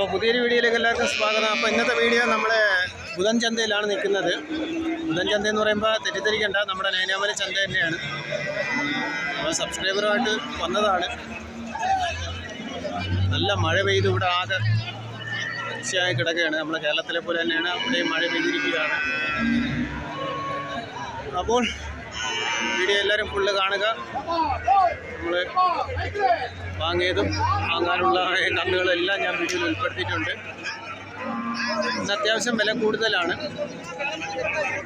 അപ്പോൾ പുതിയൊരു വീഡിയോയിലേക്ക് എല്ലാവർക്കും സ്വാഗതം. അപ്പോൾ ഇന്നത്തെ വീഡിയോ നമ്മുടെ ബുധൻ ചന്തയിലാണ് നിൽക്കുന്നത്. ബുധൻ ചന്ത എന്ന് പറയുമ്പോൾ തെറ്റിദ്ധരിക്കേണ്ട നമ്മുടെ നൈനാമല ചന്ത തന്നെയാണ്. അപ്പോൾ സബ്സ്ക്രൈബറുമായിട്ട് വന്നതാണ്. നല്ല മഴ പെയ്ത് ഇവിടെ ആകെ പച്ചയായി കിടക്കുകയാണ്. നമ്മുടെ കേരളത്തിലെ പോലെ തന്നെയാണ് അവിടെയും മഴ പെയ്തിരിക്കുകയാണ്. അപ്പോൾ വീഡിയോ എല്ലാവരും ഫുള്ള് കാണുക. നമ്മൾ വാങ്ങിയതും വാങ്ങാനുള്ള കണ്ണുകളെല്ലാം ഞാൻ വീഡിയോയിൽ ഉൾപ്പെടുത്തിയിട്ടുണ്ട്. ഇന്ന് അത്യാവശ്യം വില കൂടുതലാണ്.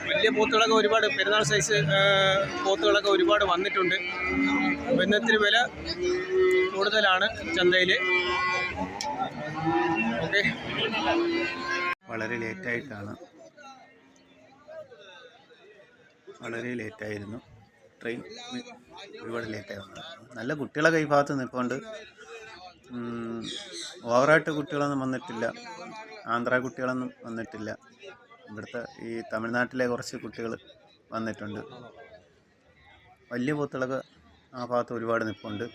വലിയ പോത്തുകളൊക്കെ ഒരുപാട് പെരുന്നാൾ സൈസ് പോത്തുകളൊക്കെ ഒരുപാട് വന്നിട്ടുണ്ട്. ഇന്നത്തിന് വില കൂടുതലാണ് ചന്തയിൽ ഓക്കെ. വളരെ ലേറ്റായിട്ടാണ് വളരെ ലേറ്റായിരുന്നു ട്രെയിൻ ഒരുപാട് ലേറ്റായി വന്നത് നല്ല കുട്ടികളൊക്കെ ഈ ഭാഗത്ത് നിൽക്കൊണ്ട് ഓവറായിട്ട് കുട്ടികളൊന്നും വന്നിട്ടില്ല. ആന്ധ്ര കുട്ടികളൊന്നും വന്നിട്ടില്ല. ഇവിടുത്തെ ഈ തമിഴ്നാട്ടിലെ കുറച്ച് കുട്ടികൾ വന്നിട്ടുണ്ട്. വലിയ പോത്തുകളൊക്കെ ആ ഭാഗത്ത് ഒരുപാട് നിൽപ്പുണ്ട്.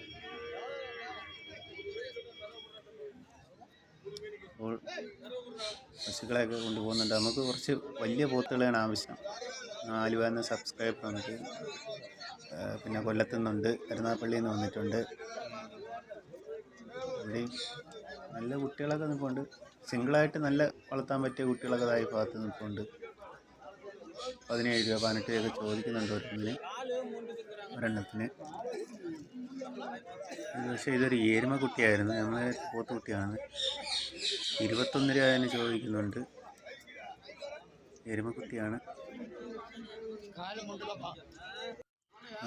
അപ്പോൾ പശുക്കളെയൊക്കെ കൊണ്ടുപോകുന്നുണ്ട്. നമുക്ക് കുറച്ച് വലിയ പോത്തുകളെയാണ് ആവശ്യം. ആലുവ എന്ന സബ്സ്ക്രൈബ് ആ, പിന്നെ കൊല്ലത്തു നിന്നുണ്ട് കരുനാഗപ്പള്ളിയിൽ നിന്ന് വന്നിട്ടുണ്ട്. ഇവിടെയും നല്ല കുട്ടികളൊക്കെ നിൽപ്പുണ്ട്. സിംഗിളായിട്ട് നല്ല വളർത്താൻ പറ്റിയ കുട്ടികളൊക്കെ ഇതായി ഭാഗത്ത് നിൽപ്പുണ്ട്. പതിനേഴ് രൂപ പതിനെട്ട് രൂപ ചോദിക്കുന്നുണ്ട് ഒരെണ്ണത്തിന് ഒരെണ്ണത്തിന്. പക്ഷേ ഇതൊരു ഏരുമ കുട്ടിയായിരുന്നു. നമ്മൾ പോത്ത് കുട്ടിയാണ്. ഇരുപത്തൊന്ന് രൂപ അതിന് ചോദിക്കുന്നുണ്ട്. എരുമക്കുട്ടിയാണ്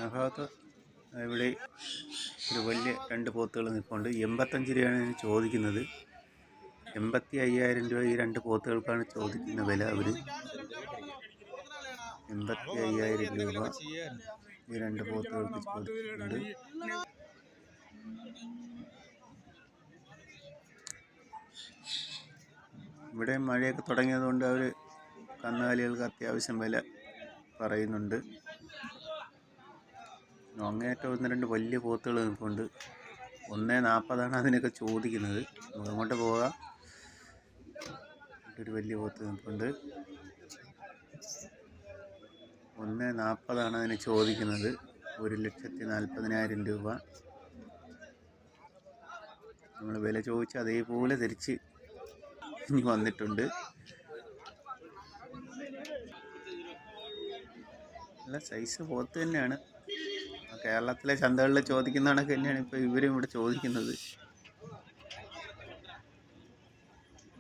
ആ ഭാഗത്ത് ഇവിടെ ഒരു വലിയ രണ്ട് പോത്തുകൾ നിൽപ്പുണ്ട്. എൺപത്തഞ്ച് രൂപയാണ് ഇതിന് ചോദിക്കുന്നത്. എൺപത്തി അയ്യായിരം രൂപ ഈ രണ്ട് പോത്തുകൾക്കാണ് ചോദിക്കുന്ന വില അവർ. എൺപത്തി അയ്യായിരം രൂപ ഈ രണ്ട് പോത്തുകൾക്ക് ചോദിക്കുന്നുണ്ട് ഇവിടെ മഴയൊക്കെ തുടങ്ങിയതുകൊണ്ട് അവർ കന്നുകാലികൾക്ക് അത്യാവശ്യം വില പറയുന്നുണ്ട്. അങ്ങേറ്റം ഒന്ന് രണ്ട് വലിയ പോത്തുകൾ നിൽപ്പുണ്ട്. ഒന്നേ നാൽപ്പതാണ് അതിനൊക്കെ ചോദിക്കുന്നത്. നമുക്ക് അങ്ങോട്ട് പോകാം. ഒരു വലിയ പോത്ത് നിൽപ്പുണ്ട്. ഒന്നേ നാൽപ്പതാണ് അതിന് ചോദിക്കുന്നത്. ഒരു ലക്ഷത്തി നാൽപ്പതിനായിരം രൂപ. നമ്മൾ വില ചോദിച്ച് അതേപോലെ തിരിച്ച് ഇനി വന്നിട്ടുണ്ട്. നല്ല സൈസ് പോത്ത് തന്നെയാണ്. കേരളത്തിലെ ചന്തകളിൽ ചോദിക്കുന്ന കണക്ക് തന്നെയാണ് ഇപ്പോൾ ഇവരും ഇവിടെ ചോദിക്കുന്നത്.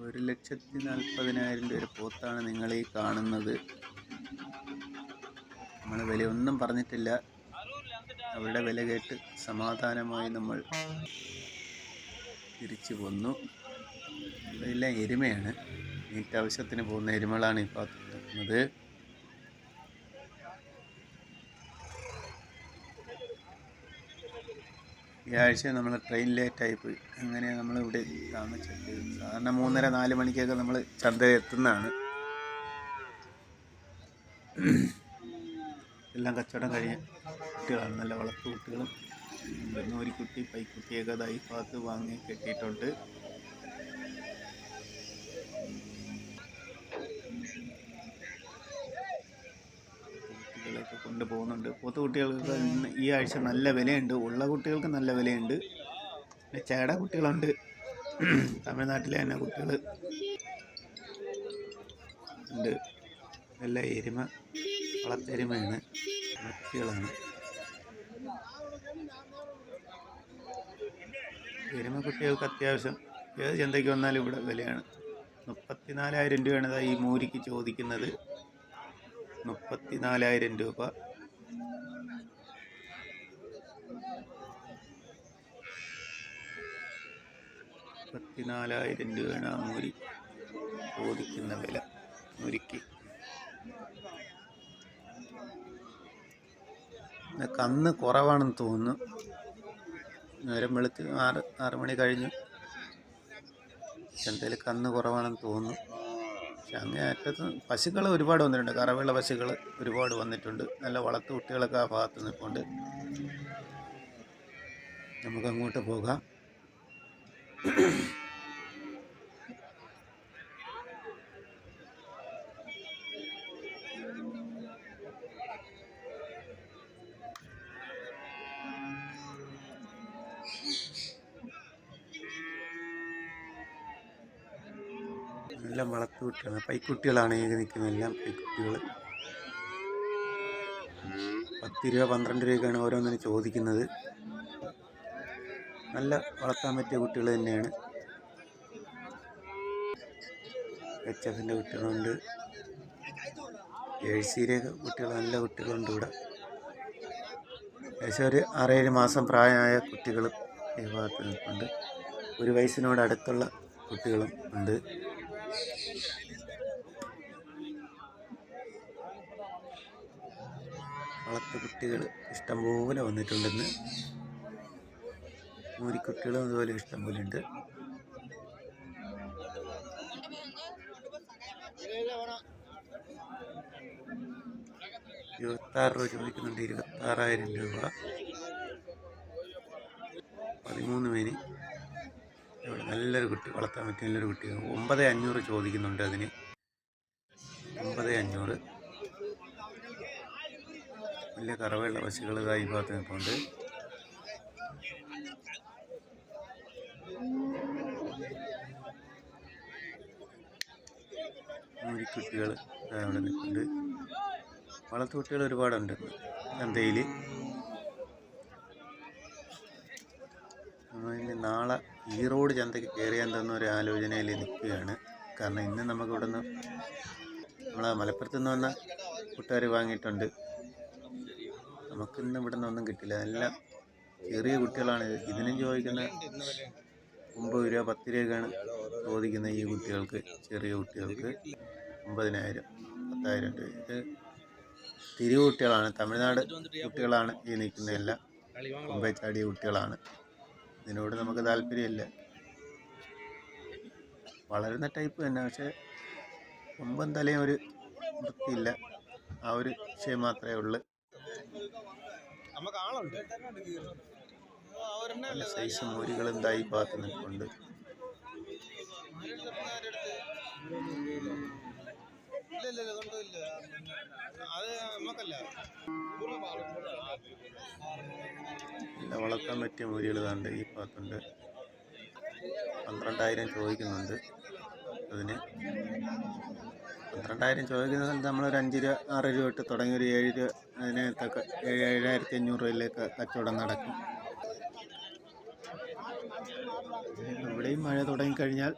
ഒരു ലക്ഷത്തി നാൽപ്പതിനായിരം രൂപ പോത്താണ് നിങ്ങൾ ഈ കാണുന്നത്. നമ്മൾ വില ഒന്നും പറഞ്ഞിട്ടില്ല. അവരുടെ വില കേട്ട് സമാധാനമായി നമ്മൾ തിരിച്ചു പോന്നു ഇതെല്ലാം എരുമയാണ്. മീറ്റ് ആവശ്യത്തിന് പോകുന്ന എരുമകളാണ് ഈ ഭാഗത്ത് ഈ ആഴ്ച നമ്മൾ ട്രെയിൻ ലേറ്റായി പോയി. അങ്ങനെ നമ്മൾ ഇവിടെ താമസിച്ചത് സാധാരണ മൂന്നര നാല് മണിക്കൊക്കെ നമ്മൾ ചന്തയിൽ എത്തുന്നതാണ്. എല്ലാം കച്ചവടം കഴിഞ്ഞ കുട്ടികളാണ്. നല്ല വളർത്തു കുട്ടികളും. നൂരിക്കുട്ടി പൈക്കുട്ടിയൊക്കെ ഇതായി ഭാഗത്ത് വാങ്ങി കെട്ടിയിട്ടുണ്ട്. കൊണ്ടുപോകുന്നുണ്ട് പോത്ത് കുട്ടികൾക്ക് ഈ ആഴ്ച നല്ല വിലയുണ്ട്. ഉള്ള കുട്ടികൾക്ക് നല്ല വിലയുണ്ട്. പിന്നെ ചേട കുട്ടികളുണ്ട്. തമിഴ്നാട്ടിലെ തന്നെ കുട്ടികൾ ഉണ്ട്. നല്ല എരുമ വളത്തെരുമയാണ്. കുട്ടികളാണ്. എരുമ കുട്ടികൾക്ക് അത്യാവശ്യം ഏത് ചന്തയ്ക്ക് വന്നാലും ഇവിടെ വിലയാണ്. മുപ്പത്തിനാലായിരം രൂപയാണ് ഈ മൂരിക്ക് ചോദിക്കുന്നത്. മുപ്പത്തിനാലായിരം രൂപ. മുപ്പത്തിനാലായിരം രൂപയാണ് ആ മൂരി ചോദിക്കുന്ന വില. മുരിക്ക് കന്ന് കുറവാണെന്ന് തോന്നുന്നു. നേരം വെളുത്ത് ആറ് ആറ് മണി കഴിഞ്ഞു. എന്തായാലും കന്ന് കുറവാണെന്ന് തോന്നുന്നു. പക്ഷെ അങ്ങേ അറ്റത്ത് പശുക്കൾ ഒരുപാട് വന്നിട്ടുണ്ട്. കറവുള്ള പശുക്കൾ ഒരുപാട് വന്നിട്ടുണ്ട്. നല്ല വളർത്തു കുട്ടികളൊക്കെ ആ ഭാഗത്ത് നിൽപ്പുണ്ട്. നമുക്ക് അങ്ങോട്ട് പോകാം. എല്ലാം വളർത്തു കുട്ടികളാണ് പൈക്കുട്ടികളാണ് ഈ നിൽക്കുന്നത്. എല്ലാം പൈക്കുട്ടികൾ പത്ത് രൂപ പന്ത്രണ്ട് രൂപയൊക്കെയാണ് ഓരോന്നിനും ചോദിക്കുന്നത്. നല്ല വളർത്താൻ പറ്റിയ കുട്ടികൾ തന്നെയാണ്. എച്ച് എഫിന്റെ കുട്ടികളുണ്ട്. ജേഴ്സിയിലെ കുട്ടികൾ നല്ല കുട്ടികളുണ്ട് ഇവിടെ. ഏകദേശം ഒരു ആറേഴ് മാസം പ്രായമായ കുട്ടികളും ഈ ഭാഗത്ത് നിൽപ്പുണ്ട്. ഒരു വയസ്സിനോട് അടുത്തുള്ള കുട്ടികളും ഉണ്ട്. വളർത്തു കുട്ടികൾ ഇഷ്ടംപോലെ വന്നിട്ടുണ്ടെന്ന്. മൂരിക്കുട്ടികളും അതുപോലെ ഇഷ്ടംപോലെ ഉണ്ട് ഇരുപത്താറ് രൂപ ചോദിക്കുന്നുണ്ട്. ഇരുപത്താറായിരം രൂപ. പതിമൂന്ന് മേനി. ഇവിടെ നല്ലൊരു കുട്ടി വളർത്താൻ പറ്റിയ നല്ലൊരു കുട്ടി. ഒമ്പത് അഞ്ഞൂറ് ചോദിക്കുന്നുണ്ട് അതിന്. ഒമ്പത് അഞ്ഞൂറ്. വലിയ കറവയുള്ള പശുകൾ ഇതായി ഭാഗത്ത് നിൽപ്പുണ്ട്. കുട്ടികൾ അവിടെ നിൽപ്പുണ്ട്. വളർത്തു കുട്ടികൾ ഒരുപാടുണ്ട്. ചന്തയിൽ നാളെ ഈറോഡ് ചന്തയ്ക്ക് കയറിയാൻ ഒരു ആലോചനയിൽ നിൽക്കുകയാണ്. കാരണം ഇന്ന് നമുക്ക് ഇവിടെ നിന്ന് നമ്മളെ മലപ്പുറത്ത് നിന്ന് വന്ന കൂട്ടുകാർ വാങ്ങിയിട്ടുണ്ട്. നമുക്കിന്ന് ഇവിടെ നിന്നൊന്നും കിട്ടില്ല. എല്ലാം ചെറിയ കുട്ടികളാണ് ഇതിനും ചോദിക്കുന്ന ഒമ്പത് രൂപ പത്ത് രൂപയൊക്കെയാണ് ചോദിക്കുന്നത് ഈ കുട്ടികൾക്ക് ചെറിയ കുട്ടികൾക്ക് ഒമ്പതിനായിരം പത്തായിരം രൂപ. ഇത് തിരിവ് കുട്ടികളാണ്. തമിഴ്നാട് കുട്ടികളാണ് ഈ നിൽക്കുന്നതെല്ലാം മുമ്പേ ചാടിയ കുട്ടികളാണ്. ഇതിനോട് നമുക്ക് താല്പര്യമില്ല വളരുന്ന ടൈപ്പ് തന്നെ പക്ഷേ കൊമ്പൻ തലയും ഒരു വൃത്തിയില്ല ആ ഒരു വിഷയം മാത്രമേ ഉള്ളൂ നല്ല സൈസ് മോരികളും തായി ഭാഗത്ത് നിൽപ്പുണ്ട് ഇല്ല ഇല്ല കൊണ്ടുമില്ല അത് നമുക്കല്ല വളർത്താൻ പറ്റിയ മോരികൾ താണ്ട് ഈ ഭാഗത്തുണ്ട്. പന്ത്രണ്ടായിരം ചോദിക്കുന്നുണ്ട് അതിന്. പന്ത്രണ്ടായിരം ചോദിക്കുന്ന സ്ഥലത്ത് നമ്മളൊരു അഞ്ച് രൂപ ആറ് രൂപ ഇട്ട് തുടങ്ങി ഒരു ഏഴ് രൂപ അതിനകത്തൊക്കെ ഏഴ് ഏഴായിരത്തി അഞ്ഞൂറ് രൂപയിലേക്ക് കച്ചവടം നടക്കും. ഇവിടെയും മഴ തുടങ്ങിക്കഴിഞ്ഞാൽ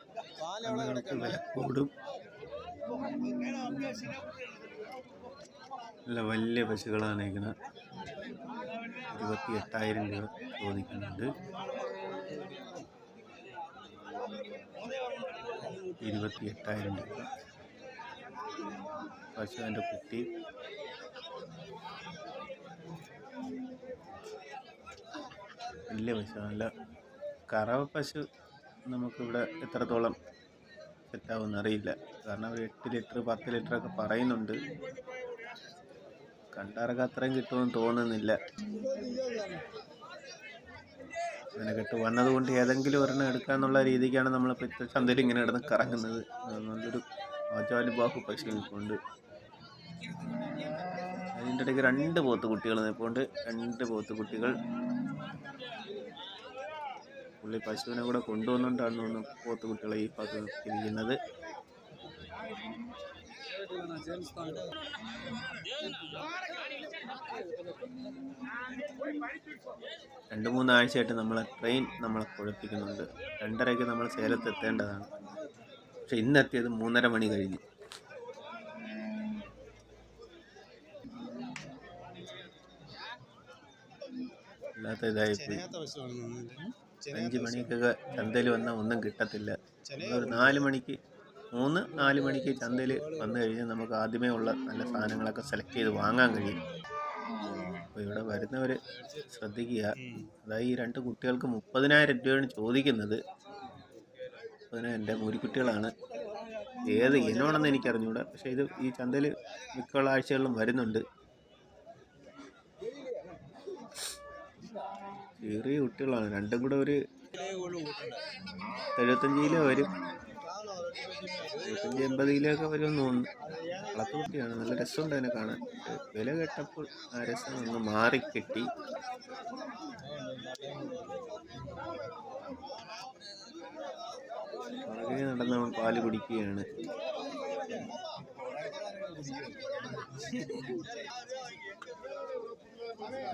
കണക്ക് വില കൂടും. നല്ല വലിയ പശുക്കളാണ് ഇരിക്കുന്നത് ഇരുപത്തി എട്ടായിരം രൂപ ചോദിക്കുന്നുണ്ട്. ഇരുപത്തി എട്ടായിരം രൂപ പശുവിന്റെ കുട്ടി. വലിയ പശു നല്ല കറവ പശു നമുക്കിവിടെ എത്രത്തോളം സെറ്റാവുമെന്ന് അറിയില്ല. കാരണം ഒരു എട്ട് ലിറ്റർ പത്ത് ലിറ്ററൊക്കെ പറയുന്നുണ്ട്. കണ്ടാറൊക്കെ അത്രയും കിട്ടുമെന്ന് തോന്നുന്നില്ല. അങ്ങനെ കിട്ടും വന്നതുകൊണ്ട് ഏതെങ്കിലും ഒരെണ്ണം എടുക്കാന്നുള്ള രീതിക്കാണ് നമ്മളിപ്പോൾ ഇത്ര ചന്തയിൽ ഇങ്ങനെ കിടന്ന് കറങ്ങുന്നത്. നല്ലൊരു ആചാലുബാഹു പശു നിൽപ്പുണ്ട് അതിന്റെ ഇടയ്ക്ക് രണ്ട് പോത്ത് കുട്ടികൾ നിൽപ്പുണ്ട്. രണ്ട് പോത്ത് കുട്ടികൾ പുള്ളി പശുവിനെ കൂടെ കൊണ്ടുവന്നുകൊണ്ടാണ് പോത്ത് കുട്ടികളെ ഈ ഭാഗത്ത് നിർത്തിയിരിക്കുന്നത് രണ്ട് മൂന്നാഴ്ചയായിട്ട് നമ്മളെ ട്രെയിൻ നമ്മളെ കുഴപ്പിക്കുന്നുണ്ട്. രണ്ടരയ്ക്ക് നമ്മൾ സേലത്ത് എത്തേണ്ടതാണ്. പക്ഷെ ഇന്നെത്തിയത് മൂന്നര മണി കഴിഞ്ഞു. അല്ലാത്ത ഇതായിപ്പോയി അഞ്ച് മണിക്കൊക്കെ ചന്തയിൽ വന്നാൽ ഒന്നും കിട്ടത്തില്ല. ഒരു നാല് മണിക്ക് മൂന്ന് നാല് മണിക്ക് ചന്തയിൽ വന്നു കഴിഞ്ഞാൽ നമുക്ക് ആദ്യമേ ഉള്ള നല്ല സാധനങ്ങളൊക്കെ സെലക്ട് ചെയ്ത് വാങ്ങാൻ കഴിയും. അപ്പോൾ ഇവിടെ വരുന്നവർ ശ്രദ്ധിക്കുക. അതായത് ഈ രണ്ട് കുട്ടികൾക്ക് മുപ്പതിനായിരം രൂപയാണ് ചോദിക്കുന്നത്. മുപ്പതിനായിരം എന്റെ മൂരിക്കുട്ടികളാണ്. ഏത് ഇനമാണെന്ന് എനിക്കറിഞ്ഞൂടാ. പക്ഷേ ഇത് ഈ ചന്തയിൽ മിക്കുള്ള ആഴ്ചകളിലും വരുന്നുണ്ട്. ചെറിയ കുട്ടികളാണ്. രണ്ടും കൂടെ ഒരു എഴുപത്തഞ്ച് കിലോ വരും. എഴുപത്തഞ്ച് എൺപത് കിലോയൊക്കെ ഒക്കെ വരുമെന്ന് തോന്നുന്നു. വളർത്തു കുട്ടിയാണ്. നല്ല രസമുണ്ട് അതിനെ കാണാൻ. വില കേട്ടപ്പോൾ ആ രസം ഒന്ന് മാറിക്കിട്ടി. വളരെ നടന്ന് അവൻ പാൽ കുടിക്കുകയാണ്.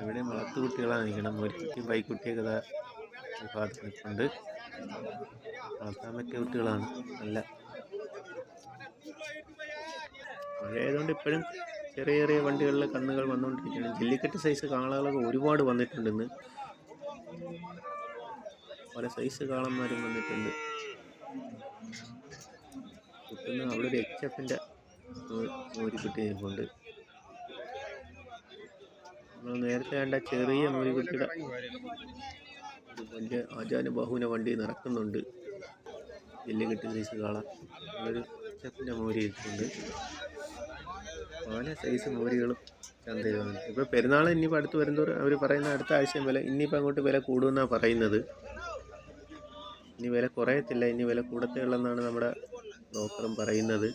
ഇവിടെ വളർത്തുകുട്ടികളാണ് നിൽക്കണം ഒരു കുട്ടി ബൈക്കുട്ടിയൊക്കെ ഉണ്ട് വളർത്താൻ പറ്റിയ കുട്ടികളാണ്. നല്ല മഴയായതുകൊണ്ട് ഇപ്പോഴും ചെറിയ ചെറിയ വണ്ടികളിൽ കണ്ണുകൾ വന്നുകൊണ്ടിരിക്കുകയാണ്. ജെല്ലിക്കെട്ട് സൈസ് കാളകളൊക്കെ ഒരുപാട് വന്നിട്ടുണ്ട് ഇന്ന്. പല സൈസ് കാളന്മാരും വന്നിട്ടുണ്ട്. കിട്ടുന്ന അവിടെ ഒരു എച്ച് എഫിന്റെ മൂരിക്കുട്ടി നിൽപ്പുണ്ട് നമ്മൾ നേരത്തെ കണ്ട ചെറിയ മൂരിക്കുട്ടിയുടെ വലിയ ആചാനുബാഹുവിനെ വണ്ടി നടക്കുന്നുണ്ട് കെട്ടി സൈസ് കാണാം ഒരു എച്ച് മോരി ഇട്ടിട്ടുണ്ട്. പല സൈസ് മോരികളും ചന്തയിൽ വന്നു ഇപ്പോൾ പെരുന്നാൾ ഇനിയിപ്പോൾ അടുത്ത് വരുന്നതോറും അവർ പറയുന്ന അടുത്ത ആഴ്ചയും വില ഇനിയിപ്പോൾ അങ്ങോട്ട് വില കൂടുമെന്നാണ് പറയുന്നത്. ഇനി വില കുറയത്തില്ല ഇനി വില കൂടത്തേ ഉള്ളെന്നാണ് നമ്മുടെ ബ്രോക്കറും പറയുന്നത്.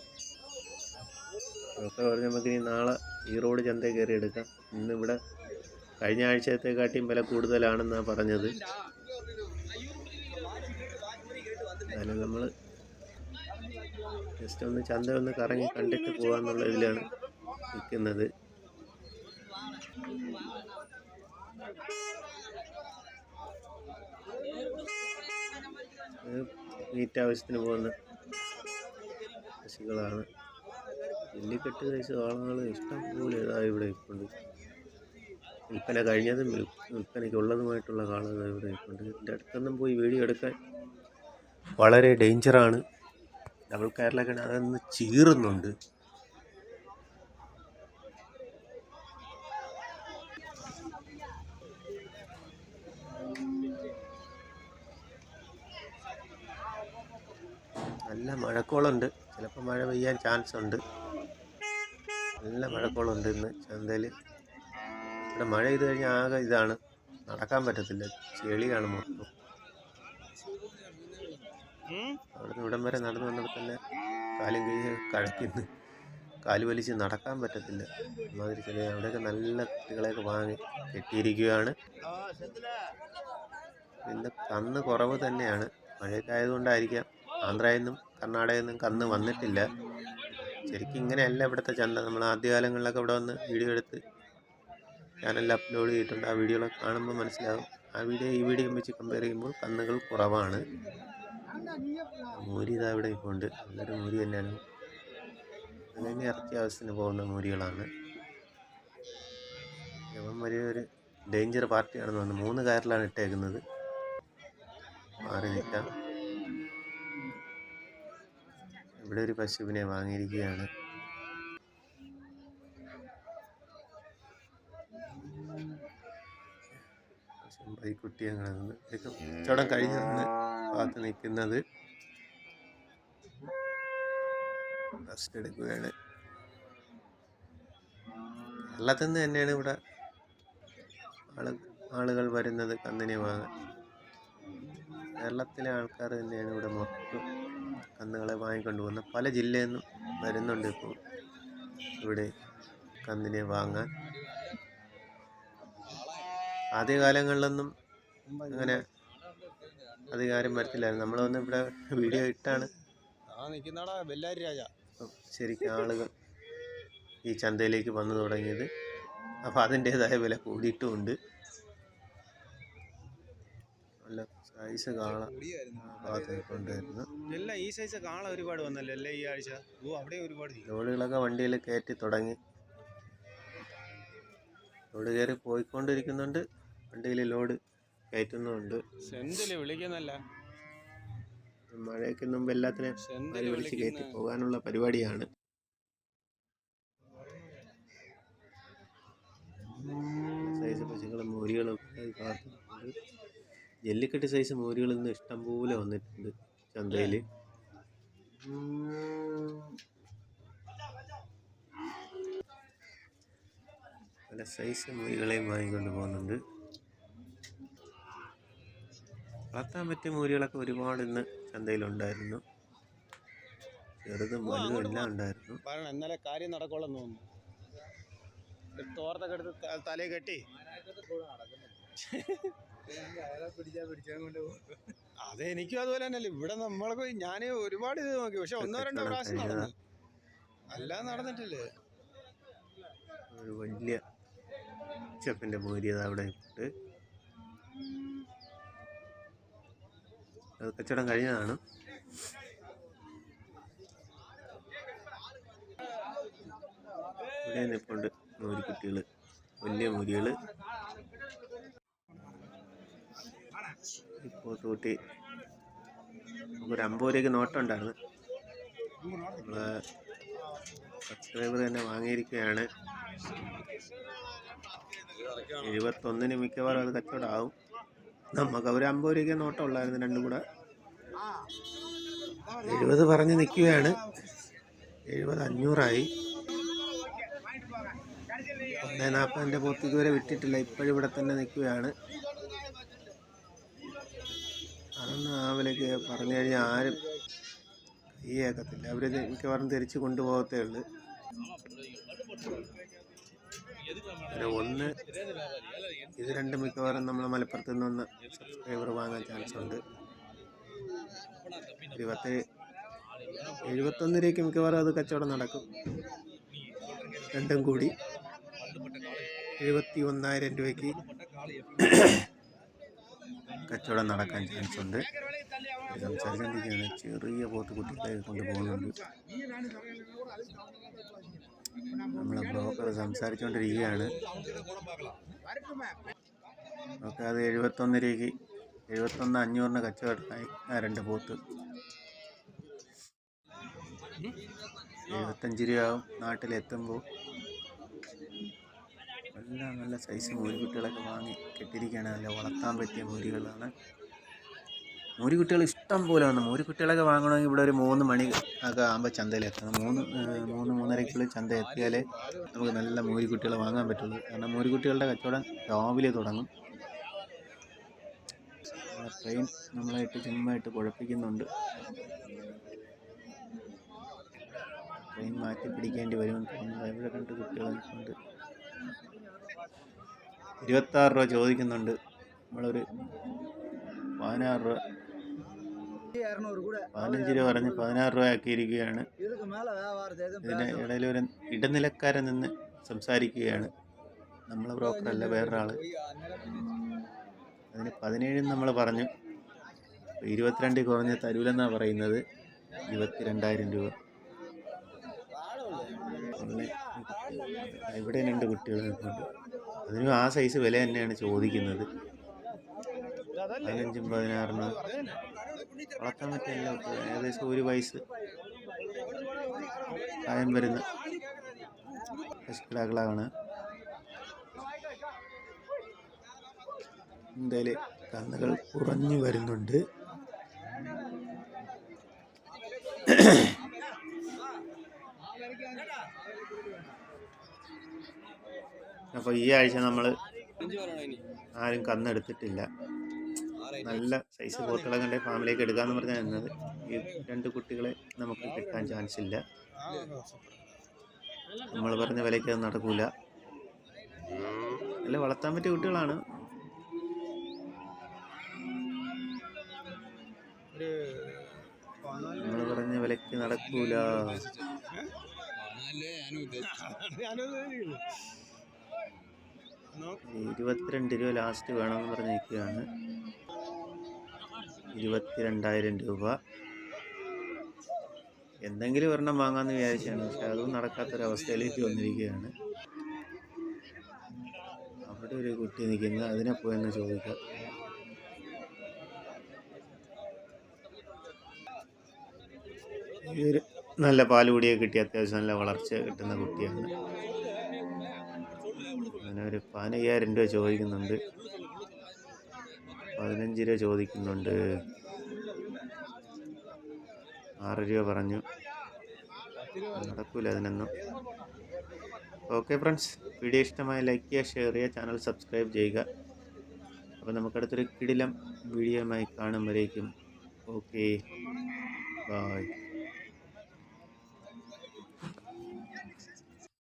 ബ്രോക്കർ പറഞ്ഞ് നമുക്ക് ഇനി നാളെ റോഡ് ചന്തയിൽ കയറി എടുക്കാം. ഇന്നിവിടെ കഴിഞ്ഞ ആഴ്ചത്തെക്കാട്ടിയും വില കൂടുതലാണെന്നാണ് പറഞ്ഞത്. എന്നാലും നമ്മൾ ജസ്റ്റ് ഒന്ന് ചന്ത ഒന്ന് കറങ്ങി കണ്ടിട്ട് പോകാന്നുള്ള ഇതിലാണ് നിൽക്കുന്നത്. നീറ്റ് ആവശ്യത്തിന് പോകുന്ന പശുക്കളാണ്. ജല്ലിക്കെട്ട് കഴിച്ച കാളങ്ങൾ ഇഷ്ടം പോലെ ഇതായി ഇവിടെ ഇരിപ്പുണ്ട്. വിൽപ്പന കഴിഞ്ഞതും വിൽപ്പനയ്ക്ക് ഉള്ളതുമായിട്ടുള്ള കാളകൾ ഇവിടെ ഇരിപ്പുണ്ട്. ഇതിന്റെ അടുത്തൊന്നും പോയി വീഡിയോ എടുക്കാൻ വളരെ ഡേഞ്ചറാണ്. ഡബിൾ കയറിലൊക്കെ അതൊന്ന് ചീറുന്നുണ്ട്. നല്ല മഴക്കോളുണ്ട്. ചിലപ്പോൾ മഴ പെയ്യാൻ ചാൻസ് ഉണ്ട് നല്ല മഴക്കോളുണ്ട് ഇന്ന് ചന്തയിൽ ഇവിടെ മഴ ചെയ്ത് കഴിഞ്ഞാൽ ആകെ ഇതാണ്. നടക്കാൻ പറ്റത്തില്ല. ചെളിയാണ് മൊത്തം. അവിടുന്ന് ഇവിടം വരെ നടന്നു വന്നപ്പോൾ തന്നെ കാലും കൈ കഴക്കുന്നു കാൽ വലിച്ച് നടക്കാൻ പറ്റത്തില്ല. മാതിരി ചില അവിടെയൊക്കെ നല്ല കുട്ടികളെയൊക്കെ വാങ്ങി കെട്ടിയിരിക്കുകയാണ്. പിന്നെ കന്ന് കുറവ് തന്നെയാണ്. മഴയൊക്കെ ആയതുകൊണ്ടായിരിക്കാം ആന്ധ്രയിൽ നിന്നും കർണാടകയിൽ നിന്നും കന്ന് വന്നിട്ടില്ല. ശരിക്കും ഇങ്ങനെയല്ല ഇവിടുത്തെ ചന്ത. നമ്മൾ ആദ്യകാലങ്ങളിലൊക്കെ ഇവിടെ വന്ന് വീഡിയോ എടുത്ത് ചാനലിൽ അപ്ലോഡ് ചെയ്തിട്ടുണ്ട്. ആ വീഡിയോകളൊക്കെ കാണുമ്പോൾ മനസ്സിലാകും. ആ വീഡിയോ ഈ വീഡിയോ വെച്ച് കമ്പയർ ചെയ്യുമ്പോൾ കന്നുകൾ കുറവാണ്. മൂരി ഇതാ ഇവിടെ ഇപ്പോൾ ഉണ്ട് നല്ലൊരു മൂരി തന്നെയാണ്. അതിന് ഇറക്കിയ ആവശ്യത്തിന് പോകുന്ന മൂരികളാണ്. ഇവൻ വലിയൊരു ഡേഞ്ചർ പാർട്ടിയാണെന്ന് തോന്നുന്നു. മൂന്ന് കയറിലാണ് ഇട്ടേക്കുന്നത്. മാറി നിൽക്കാം. ഇവിടെ ഒരു പശുവിനെ വാങ്ങിയിരിക്കുകയാണ്. പശുമ്പതിക്കുട്ടി കുട്ടിയെ നിന്ന് ചടം കഴിഞ്ഞ് ഭാഗത്ത് നിൽക്കുന്നത്. റെസ്റ്റ് എടുക്കുകയാണ്. കേരളത്തിൽ നിന്ന് തന്നെയാണ് ഇവിടെ ആളുകൾ വരുന്നത് കന്നിനെ വാങ്ങാൻ. കേരളത്തിലെ ആൾക്കാർ തന്നെയാണ് ഇവിടെ മൊത്തം കന്നുകളെ വാങ്ങിക്കൊണ്ട് പോകുന്നത്. പല ജില്ലയിൽ നിന്നും വരുന്നുണ്ട് ഇപ്പോൾ ഇവിടെ കന്നിനെ വാങ്ങാൻ. ആദ്യകാലങ്ങളിലൊന്നും അങ്ങനെ അധികാരം വരത്തില്ലായിരുന്നു. നമ്മളൊന്ന് ഇവിടെ വീഡിയോ ഇട്ടാണ്. ആ നിൽക്കുന്നടാ ബെല്ലാരി രാജ. ശരിക്കും ആളുകൾ ഈ ചന്തയിലേക്ക് വന്നു തുടങ്ങിയത്. അപ്പോൾ അതിന്റേതായ വില കൂടിയിട്ടുമുണ്ട്. നല്ല സൈസ് കാള കൊണ്ടുവരുന്നു എല്ലാം ഈ സൈസ് കാള ഒരുപാട് വന്നല്ലേ? അല്ലേ ഈ ആഴ്ച? ഓ അവിടെ ഒരുപാട് ലോഡുകളൊക്കെ വണ്ടിയിൽ കയറ്റി തുടങ്ങി. ലോഡ് കയറി പോയിക്കൊണ്ടിരിക്കുന്നുണ്ട്. വണ്ടിയിൽ ലോഡ് കയറ്റുന്നുമുണ്ട് സെന്തിൽ വിളിക്കുന്നല്ല. മഴയ്ക്ക് മുമ്പ് എല്ലാത്തിനെയും സെന്തിൽ വാരി കയറ്റി വിളിക്കുന്ന. പോകാനുള്ള പരിപാടിയാണ്. സൈസ് പശുക്കളും മൂരികളും ജല്ലിക്കെട്ട് സൈസ് മോരികൾ ഇന്ന് ഇഷ്ടംപോലെ വന്നിട്ടുണ്ട് ചന്തയിൽ പല സൈസ് മൂരികളെയും വാങ്ങിക്കൊണ്ട് പോകുന്നുണ്ട്. വളർത്താൻ പറ്റിയ മൂരികളൊക്കെ ഒരുപാട് ഇന്ന് ചന്തയിലുണ്ടായിരുന്നു. ചെറുതും വലുതും എല്ലാം ഉണ്ടായിരുന്നു. പറയണം ഇന്നലെ കാര്യം നടക്കോളെന്ന് തോന്നുന്നു. തോർത്തൊക്കെ എടുത്ത് ത- തലയിൽ കെട്ടി. അതെ എനിക്കും അതുപോലെ തന്നെയല്ലേ. ഇവിടെ നമ്മളൊക്കെ ഞാൻ ഒരുപാട് ഇത് നോക്കി. പക്ഷെ ഒന്നോ രണ്ടോ പ്രാവശ്യം. നടന്നു. അല്ലാതെ നടന്നിട്ടില്ലേ. ഒരു വലിയ ചെപ്പിന്റെ മൂരിയത് അവിടെ ഇട്ട്. കച്ചവടം കഴിഞ്ഞതാണ്. ഇവിടെ നിൽപ്പുണ്ട് മൂരിക്കുട്ടികൾ വലിയ മൂരികൾ ഇപ്പോൾ തൂട്ടി നമുക്കൊരു അമ്പത് രൂപയ്ക്ക് നോട്ടുണ്ടായിരുന്നു. നമ്മൾ സബ്സ്ക്രൈബർ തന്നെ വാങ്ങിയിരിക്കുകയാണ്. എഴുപത്തൊന്നിന് മിക്കവാറും അത് കച്ചവടം ആവും നമുക്ക് ഒരു അമ്പത് രൂപയ്ക്ക് നോട്ടമുള്ളായിരുന്നു രണ്ടും കൂടെ. എഴുപത് പറഞ്ഞ് നിൽക്കുകയാണ് എഴുപത് അഞ്ഞൂറായി. ഒന്നേ നാൽപ്പതിന്റെ പുറത്ത് ഇതുവരെ വിട്ടിട്ടില്ല. ഇപ്പോഴും ഇവിടെ തന്നെ നിൽക്കുകയാണ് അതൊന്നും ആവിലേക്ക് പറഞ്ഞു കഴിഞ്ഞാൽ ആരും കൈയേക്കത്തില്ല അവർ മിക്കവാറും തിരിച്ച് കൊണ്ടുപോകത്തേ ഉള്ളൂ. പിന്നെ ഒന്ന്. ഇത് രണ്ട് മിക്കവാറും നമ്മളെ മലപ്പുറത്ത് നിന്ന് സബ്സ്ക്രൈബർ വാങ്ങാൻ ചാൻസ് ഉണ്ട്. ഇരുപത്തി പത്ത് എഴുപത്തൊന്ന് മിക്കവാറും അത് കച്ചവടം നടക്കും. രണ്ടും കൂടി. എഴുപത്തി ഒന്നായിരം രൂപയ്ക്ക് കച്ചവടം നടക്കാൻ ചാൻസ് ഉണ്ട്. സംസാരിച്ചുകൊണ്ടിരിക്കുകയാണ് ചെറിയ പോത്ത് കുട്ടികളെ കൊണ്ട് പോകുന്നുണ്ട് നമ്മളെ ബ്രോക്കർ സംസാരിച്ചുകൊണ്ടിരിക്കുകയാണ് ഓക്കെ അത് എഴുപത്തൊന്ന് രൂപയ്ക്ക് എഴുപത്തൊന്ന് അഞ്ഞൂറിന് കച്ചവടമായി ആ രണ്ട് പോത്ത്. എഴുപത്തഞ്ച് രൂപയാവും നാട്ടിലെത്തുമ്പോൾ. എല്ലാം നല്ല സൈസ് മൂരിക്കുട്ടികളൊക്കെ വാങ്ങി കെട്ടിയിരിക്കുകയാണ്. നല്ല വളർത്താൻ പറ്റിയ മൂരികളാണ്. മോര് കുട്ടികൾ ഇഷ്ടം പോലെ വന്നു. മോര് കുട്ടികളൊക്കെ വാങ്ങണമെങ്കിൽ ഇവിടെ ഒരു മൂന്ന് മണി ഒക്കെ ആകുമ്പോൾ ചന്തയിൽ എത്തണം മൂന്ന് മൂന്ന് മൂന്നരക്കുള്ളിൽ ചന്ത എത്തിയാലേ നമുക്ക് നല്ല മോര് വാങ്ങാൻ പറ്റുള്ളൂ. കാരണം മോര് കുട്ടികളുടെ കച്ചവടം രാവിലെ തുടങ്ങും. ട്രെയിൻ നമ്മളായിട്ട് ചുമ്മായിട്ട് കുഴപ്പിക്കുന്നുണ്ട്. ട്രെയിൻ മാറ്റി പിടിക്കേണ്ടി വരും. ഇവിടെ കണ്ട് കുട്ടികൾ കൊണ്ട് ഇരുപത്താറ് രൂപ ചോദിക്കുന്നുണ്ട്. നമ്മളൊരു പതിനാറ് രൂപ പതിനഞ്ച് രൂപ പറഞ്ഞ് പതിനാറ് രൂപ ആക്കിയിരിക്കുകയാണ് ഇതിന് ഇടയിൽ ഒരു ഇടനിലക്കാരൻ നിന്ന് സംസാരിക്കുകയാണ്. നമ്മൾ ബ്രോക്കറല്ല വേറൊരാൾ. അതിന് പതിനേഴിന് നമ്മൾ പറഞ്ഞു. ഇരുപത്തിരണ്ടിൽ കുറഞ്ഞ തരൂലെന്നാണ് പറയുന്നത്. ഇരുപത്തി രണ്ടായിരം രൂപ ഇവിടെ രണ്ട് കുട്ടികൾ നിൽപ്പുണ്ട്. അതിനും ആ സൈസ് വില തന്നെയാണ് ചോദിക്കുന്നത്. പതിനഞ്ചും പതിനാറിന് വളർത്താൻ പറ്റില്ല ഏകദേശം ഒരു വയസ്സ് പ്രായം വരുന്ന പശുക്കിടാക്കളാണ് എന്തായാലും കന്നുകൾ കുറഞ്ഞു വരുന്നുണ്ട്. അപ്പോൾ ഈ ആഴ്ച നമ്മൾ ആരും കന്നെടുത്തിട്ടില്ല. നല്ല സൈസ് പോത്തുകളെ കണ്ടേ ഫാമിലേക്ക് എടുക്കാമെന്ന് പറഞ്ഞാൽ എന്നത് ഈ രണ്ട് കുട്ടികളെ നമുക്ക് കിട്ടാൻ ചാൻസ് ഇല്ല. നമ്മൾ പറഞ്ഞ വിലയ്ക്ക് അത് നടക്കൂല. അല്ല വളർത്താൻ പറ്റിയ കുട്ടികളാണ്. നമ്മൾ പറഞ്ഞ വിലയ്ക്ക് നടക്കൂല. ഇരുപത്തിരണ്ട് രൂപ ലാസ്റ്റ് വേണമെന്ന് പറഞ്ഞ് നിൽക്കുകയാണ് ഇരുപത്തിരണ്ടായിരം രൂപ. എന്തെങ്കിലും ഒരെണ്ണം വാങ്ങാമെന്ന് വിചാരിച്ചാണ്. പക്ഷെ അതും നടക്കാത്തൊരവസ്ഥയിലേക്ക് വന്നിരിക്കുകയാണ്. അവിടെ ഒരു കുട്ടി നിൽക്കുന്നു. അതിനെ പോയെന്ന് ചോദിക്കാം. ഒരു നല്ല പാലുകൂടിയൊക്കെ കിട്ടി അത്യാവശ്യം നല്ല വളർച്ച കിട്ടുന്ന കുട്ടിയാണ്. അങ്ങനെ ഒരു പതിനയ്യായിരം രൂപ ചോദിക്കുന്നുണ്ട്. പതിനഞ്ച് രൂപ ചോദിക്കുന്നുണ്ട്. ആറ് രൂപ പറഞ്ഞു. നടക്കൂല അതിനൊന്നും. ഓക്കെ ഫ്രണ്ട്സ് വീഡിയോ ഇഷ്ടമായ ലൈക്ക് ചെയ്യുക ഷെയർ ചെയ്യുക ചാനൽ സബ്സ്ക്രൈബ് ചെയ്യുക. അപ്പോൾ നമുക്കടുത്തൊരു കിടിലം വീഡിയോയുമായി കാണുമ്പോഴേക്കും. Okay bye